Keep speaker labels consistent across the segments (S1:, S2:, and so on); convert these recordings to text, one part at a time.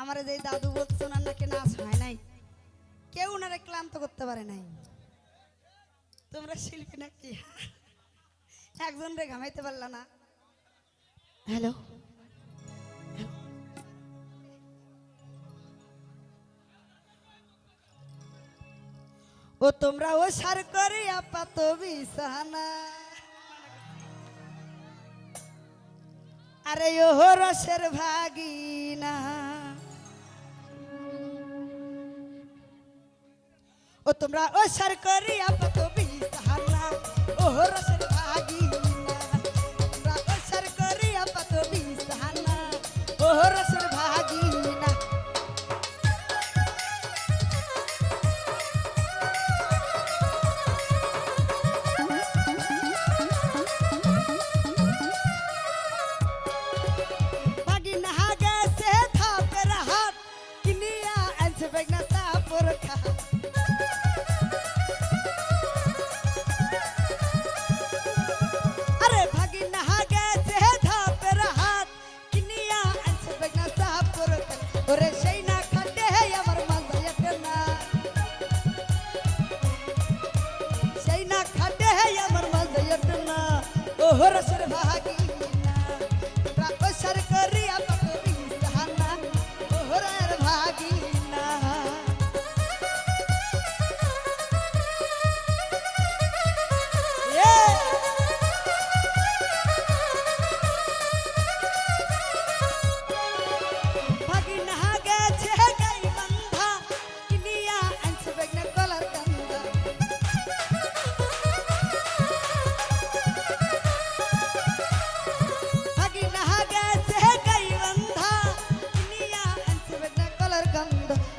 S1: আমার যে দাদু বলতো ওনার নাকি নাচ হয় নাই। কেউ ওনারে ক্লান্ত করতে পারে নাই। তোমরা শিল্পী নাকি? একজন রে ঘামাইতে পারল না। হ্যালো? ও তোমরা ও সার করে আপাত বিছানা। আরে ও রসের ভাগিনা। ও তোমরা ও সরকারি আপ কবি তাহারা ও রসে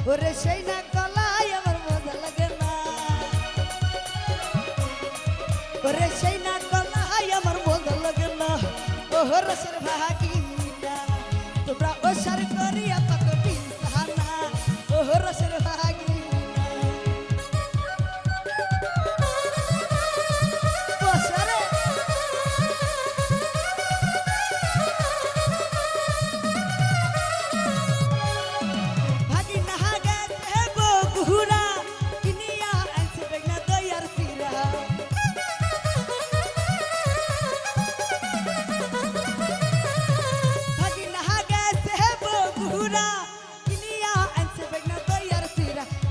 S1: ওরে সেই না গলায় আমার মজা লাগে না। ওরে সেই না গলায় আমার মজা লাগে না। ও রসের ভাগি তোমরা ও সার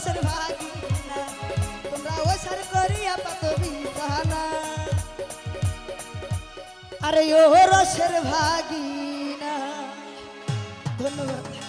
S1: ওসর ভাগি না তোমরা ওসর করিয়া পাতবি পাহানা আরে ও রসের ভাগি না ধন্যবাদ।